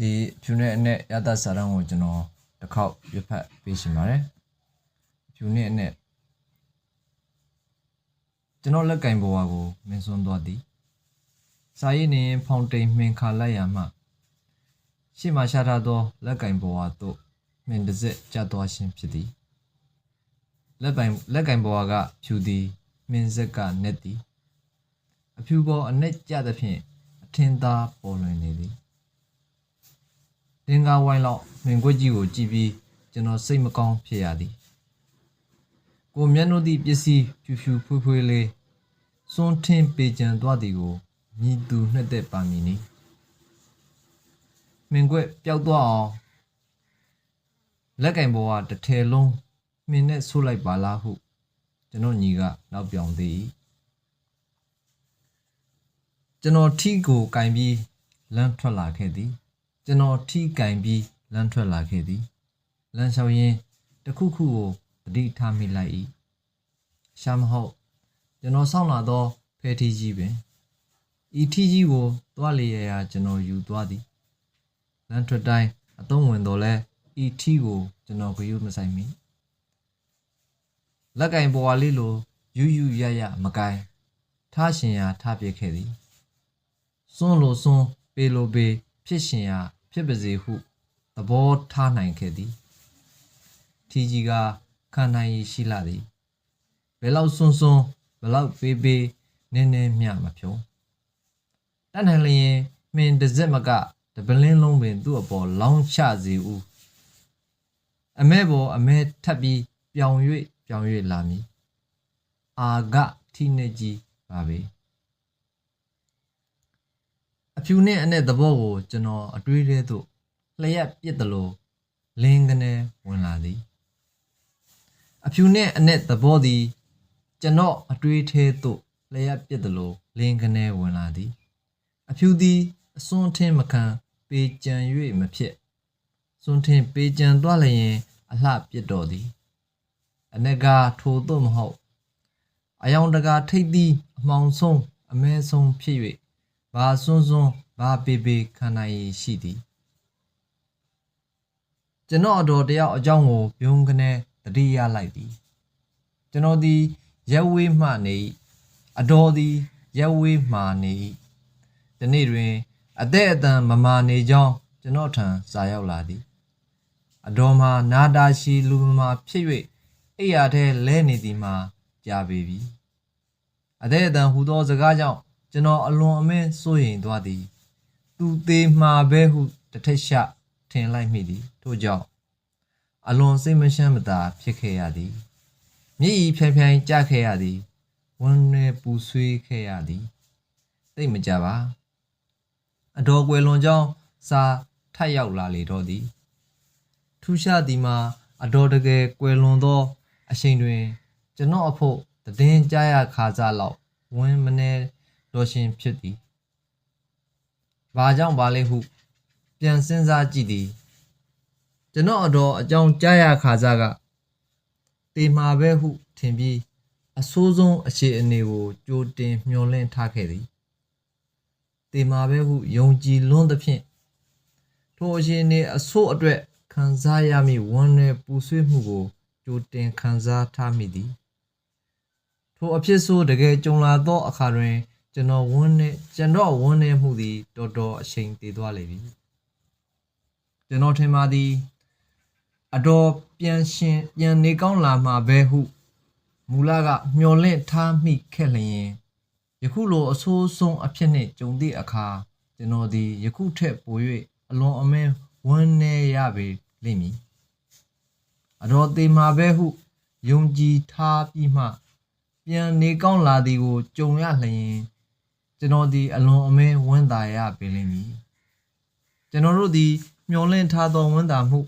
ဒီဖြူနဲ့အနဲ့ရတစာတန်းကိုကျွန်တော်တစ်ခေါက်ရွတ်ဖတ်ပေးရှင်ပါတယ်ဖြူနဲ့အနဲ့ကျွန်တော်လက်ကင်ဘဝကိုမင်းစွန်းသွားသည်စာရေးနေဖောင်တိန်မှင်ခါလိုက်ရမှရှေ့မှာရှာထားသော လက်ကင်ဘဝသို့မှင်တစ်စက်ကျသွားခြင်းဖြစ်သည်လက်ပိုင်လက်ကင်ဘဝကဖြူသည်မှင်စက်ကနက်သည်အဖြူပေါ်အနက်ကျသဖြင့်အထင်သာပေါ်လွင်နေသည် တင်ကားဝိုင်းလောက်မင်ကွက်ကြီးကိုကြည့်ပြီးကျွန်တော်စိတ်မကောင်းဖြစ်ရသည်ကိုမျက်နှာသည့်ပစ္စည်းဖြူဖြူဖွေးဖွေးလေးစွန်းထင်းပေကြံသွားသည်ကိုမြည်သူနှစ်သက်ပါမည်နီမင်ကွက်ပျောက်သွားအောင်လက်ကင်ပေါ်ကတစ်ထည်လုံးမင်းနဲ့ဆိုးလိုက်ပါလားဟုကျွန်တော်ညီကနောက်ပြောင်သေး၏ကျွန်တော်ထီကိုကင်ပြီးလမ်းထွက်လာခဲ့သည် ကျွန်တော်ထိကင်ပြီးလမ်းထွက်လာခဲ့သည်လမ်းလျှောက်ရင်းတစ်ခုခုကိုတတိထားမိလိုက်၏ရှာမဟုတ်ကျွန်တော်ဆောင်းလာသောဖဲထီကြီးပင်ဤထီကြီးကိုသွားလေရရာကျွန်တော်ယူသွားသည်လမ်းထွက်တိုင်းအသုံးဝင်တော်လဲဤထီကိုကျွန်တော်ဂရုမဆိုင်မိလက်ကင်ပေါ်ဝါလေးလိုယူယူရရမကင်ထားရှင်ရာထားပြခဲ့သည်စွန်းလိုစွန်းပေလိုပေဖြစ်ရှင်ရာ ဖြစ်ပါစေဟုသဘောထားနိုင်ခဲ့သည်ထီကြီးကခံနိုင်ရည်ရှိလာသည်ဘယ်လောက်စွန်းစွန်းဘယ်လောက်ပေးပေးနင်းနေမြမဖြုံးတတ်နိုင်လျင်မင်းတစ်စက်မကတပလင်းလုံးပင်သူ့အပေါ်လောင်းချစေဦးအမဲပေါ်အမဲထပ်ပြီးပြောင်၍ပြောင်၍လာမည်အာဂထိနေကြီးပါပဲ အဖြူနဲ့အနဲ့သဘောကိုကျွန်တော်အတွေးထဲသို့လျက်ပြစ်တယ်လို့လင်းကနေဝင်လာသည်အဖြူနဲ့အနဲ့သဘောသည်ကျွန်တော်အတွေးထဲသို့လျက်ပြစ်တယ်လို့လင်းကနေဝင်လာသည် အဖြူသည်အစွန်းထင်းမခံပေကြံ၍မဖြစ်စွန်းထင်းပေကြံသွားလျင် အလှပြစ်တော်သည် အနက်ကထိုသို့မဟုတ်အယောင်တကာထိတ်သည်အမောင်ဆုံးအမဲဆုံးဖြစ်၍ ဘာစွန်းစွန်းဘာပေပေခံနိုင်ရည်ရှိသည်ကျွန်တော်အတော်တယောက်အကြောင်းကိုပြုံးကနေတတိယလိုက်သည်ကျွန်တော်သည်ရက်ဝေးမှနေ၏အတော်သည်ရက်ဝေးမှနေ၏ဒီနေ့တွင်အသက်အတန်မမာနေကြောင်းကျွန်တော်ထံစာရောက်လာသည်အတော်မှာနာတာရှိလူမမာဖြစ်၍အိယာထဲလဲနေသည်မှာကြာပေပြီအသက်အတန်ဟူသောစကားကြောင့် ကျွန်တော်အလွန်အမင်းစိုးရိမ်သွားသည် သူသေးမှာပဲဟုတစ်ထက်ရှထင်လိုက်မိသည်ထို့ကြောင့်အလွန်စိတ်မရှမ်းမသာ ဖြစ်ခဲ့ရသည်မျက်ရည်ဖြန်းဖြန်းကျခဲ့ရသည်ဝန်းနေပူဆွေးခဲ့ရသည်သိမကြပါအတော်ကွယ်လွန်ကြောင်းစာထပ်ရောက်လာလေတော့သည်ထူးခြားသည်မှာအတော်တကယ်ကွယ်လွန်သော အချိန်တွင် ကျွန်တော်အဖို့တည်င်းကြားရခါစားလောက်ဝင်းမနေ တော်ရှင်ဖြစ်သည်။ဘာကြောင့်ပါလဲဟု ပြန်စဉ်းစားကြည့်သည်။ကျွန်တော်အတော်အကြောင်းကြားရခါစားကတေမာပဲဟုထင်ပြီးအဆိုးဆုံးအခြေအနေကိုကြိုတင်မျှော်လင့်ထားခဲ့သည်။တေမာပဲဟုယုံကြည်လွန်းသဖြင့်ထိုအခြေအနေအဆိုးအတွက်ခံစားရမည့်ဝမ်းနည်းပူဆွေးမှုကိုကြိုတင်ခံစားထားမိသည်။ထိုအဖြစ်ဆိုတကယ်ကြုံလာသောအခါတွင် ကျွန်တော်ဝန်းနေကျွန်တော်ဝန်းနေမှုသည်တော်တော်အချိန်တည်သွားလေပြီကျွန်တော်ထင်ပါသည်အတော်ပြန်ရှင်ပြန်နေကောင်းလာမှာပဲဟုမူလကမျော်လင့်ထားမိခဲ့လျင်ယခုလိုအဆိုးဆုံးအဖြစ်နှင့်ကြုံသည့်အခါကျွန်တော်သည်ယခုထက်ပို၍အလွန်အမင်းဝန်းနေရပေလိမ့်မည်အတော်သေးမှာပဲဟုယုံကြည်ထားပြီးမှ ပြန်နေကောင်းလာသည်ကိုကြုံရလျင် ကျွန်တော်သည်အလွန်အမင်းဝမ်းသာရပေလိမ့်မည်ကျွန်တော်တို့သည်မျောလင့်ထားသောဝမ်းသာမှု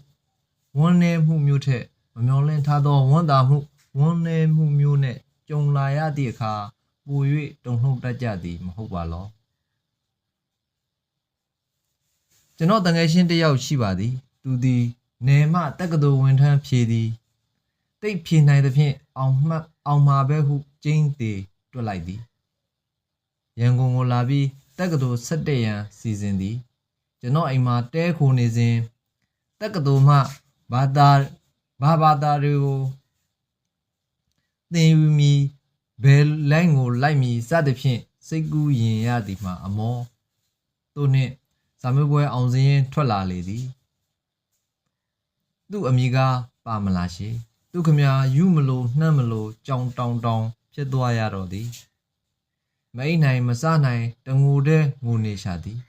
ဝမ်းနည်းမှုမျိုးထက်မမျောလင့်ထားသောဝမ်းသာမှုဝမ်းနည်းမှုမျိုးနဲ့ကြုံလာရသည့်အခါပို၍တုန်လှုပ်တတ်ကြသည်မဟုတ်ပါလောကျွန်တော်တငယ်ချင်းတစ်ယောက်ရှိပါသည် သူသည်နေမတက္ကသိုလ်ဝန်ထမ်းဖြေသည်တိတ်ဖြေနိုင်သဖြင့်အောင်မှတ်အောင်မှာပဲဟုကျင်းသေးတွက်လိုက်သည် ရန်ကုန်ကိုလာပြီးတက္ကသိုလ်ဆက်တက်ရန်စီစဉ်သည်ကျွန်တော်အိမ်မှာတဲခိုနေစဉ်တက္ကသိုလ်မှဘာသာဘာဘာသာတွေကိုသင်ယူမီဘယ်လိုင်းကိုလိုက်မီစသဖြင့်စိတ်ကူးရင်ရသည်မှာအမောသူနှင့်စာမေးပွဲအောင်စင်းထွက်လာလေသည်သူ့အမိကပါမလားရှိသူခမယူမလို့နှမ်းမလို့ကြောင်တောင်တောင်ဖြစ်သွားရတော့သည် မိတ်နိုင်မစနိုင်တငူတဲ့ငိုနေရှာသည်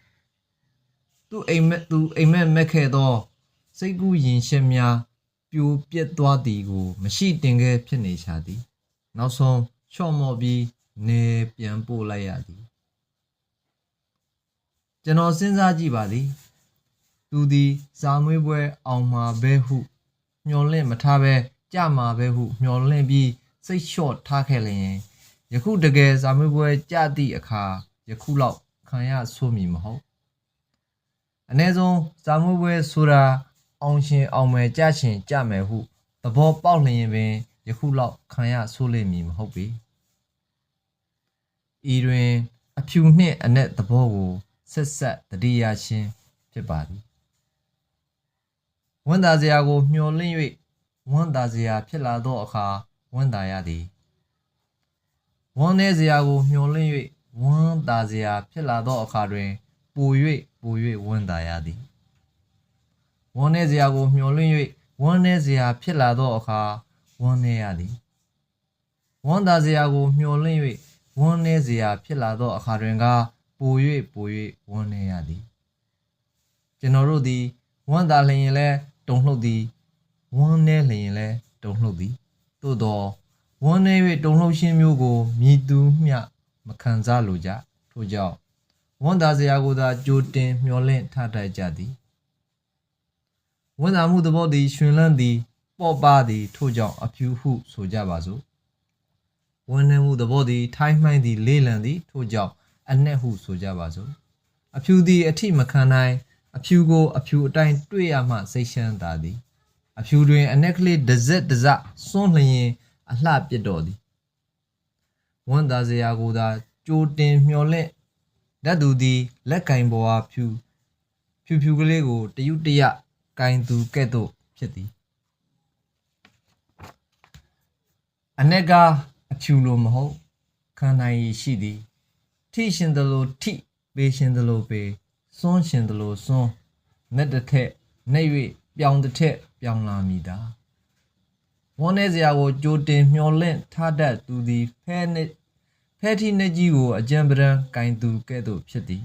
သူအိမ်မက်သူအိမ်မက်မက်ခဲ့သော စိတ်ကူးရင်ရှင်းများပြိုပြက်သွားသည်ကို မရှိတင်ခဲ့ဖြစ်နေရှာသည် နောက်ဆုံးချော့မော့ပြီးနေပြန်ပို့လိုက်ရသည်ကျွန်တော်စဉ်းစားကြည့်ပါသည်သူသည်စာမွေးပွဲအောင်မှာပဲဟု မျော်လင့်မထားပဲကြမှာပဲဟု မျော်လင့်ပြီးစိတ်လျှော့ထားခဲ့လျင် ယခုတကယ်စာမွေးပွဲကြသည့်အခါယခုလောက်ခံရဆိုးမည်မဟုတ်အ ਨੇ ဆုံးစာမွေးပွဲဆိုတာအောင်ရှင်အောင်မယ်ကြရှင်ကြမယ်ဟုသဘောပေါက်လျင်ပင်ယခုလောက်ခံရဆိုးလိမ့်မည်မဟုတ်ပေဤတွင်အဖြူနှင့်အနက်သဘောကိုဆက်ဆက်တတိယချင်းဖြစ်ပါသည်ဝန်တာစရာကိုမျှော်လင့်၍ဝန်တာစရာဖြစ်လာသောအခါဝန်တာရသည် ဝန်နေစရာကိုမျှော်လင့်၍ဝန်တာစရာဖြစ်လာသောအခါတွင်ပို၍ပို၍ဝန်တာရသည်ဝန်နေစရာကိုမျှော်လင့်၍ဝန်နေစရာဖြစ်လာသောအခါဝန်နေရသည်ဝန်တာစရာကိုမျှော်လင့်၍ဝန်နေစရာဖြစ်လာသောအခါတွင်ကပို၍ပို၍ဝန်နေရသည်ကျွန်တော်တို့သည်ဝမ်းသာလျင်လဲတုံလှုပ်သည်ဝမ်းနည်းလျင်လဲတုံလှုပ်သည်သို့သော ဝမ်းနည်း၍တုံလှုပ်ခြင်းမျိုးကိုမြည်သူမျှမခံစားလိုကြထို့ကြောင့်ဝမ်းသာစရာကိုသာကြိုတင်မျှော်လင့်ထားတတ်ကြသည်ဝမ်းသာမှုသဘောသည်ရှင်လန်းသည် ပေါ့ပါသည် ထို့ကြောင့်အဖြူဟုဆိုကြပါစို့ဝမ်းနည်းမှုသဘောသည် ထိုင်းမှိုင်းသည်လေးလံသည် ထို့ကြောင့်အ내ဟုဆိုကြပါစို့အဖြူသည်အထိမခံနိုင်အဖြူကိုအဖြူအတိုင်းတွေ့ရမှစိတ်ရှမ်းသာသည် အဖြူတွင်အနက်ကလေးတစ်စက်တစ်စစွန့်လျင် အလှပြစ်တော်သည်ဝန်သားစရာကိုသာကြိုတင်မျှော်လင့်တတ်သူသည် လက်ကင်ပေါ်အားဖြူဖြူဖြူကလေးကိုတยุတရကင်သူကဲ့သို့ဖြစ်သည်အနက်ကအဖြူလိုမဟုတ်ခံနိုင်ရည်ရှိသည်ထိရှင်သလိုထိပေးရှင်သလိုပေးစွန်းရှင်သလိုစွန်းနက်တစ်ထက်နှိပ်၍ပြောင်းတစ်ထက်ပြောင်းလာမိတာ ဝန်းနေစရာကိုကြိုတင်မျှော်လင့်ထားတတ်သူသည်ဖဲနှင့်ဖဲထီနှကြီးကိုအကြံပဒံကင်သူကဲ့သို့ဖြစ်သည်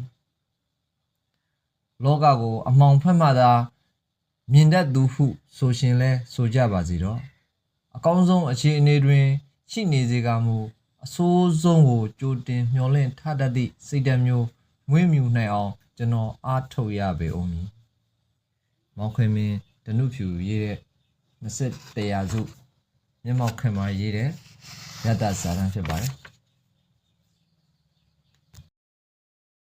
လောကကို အမှောင်ဖက်မှသာမြင်တတ်သူဟု ဆိုရှင်လဲဆိုကြပါစီတော့အကောင်းဆုံးအခြေအနေတွင် ရှိနေစေကမူအဆိုးဆုံးကိုကြိုတင်မျှော်လင့်ထားတတ်သည့်စိတ်ဓာတ်မျိုးမွေးမြူနိုင်အောင် ကျွန်တော်အားထုတ်ရပေဦးမည်မောင်ခွေမင်းတနုဖြူရေးတဲ့ 20တရာစုမျက်မှောက်ခင်မှာရေးတဲ့ရတ္တစာတမ်းဖြစ်ပါတယ်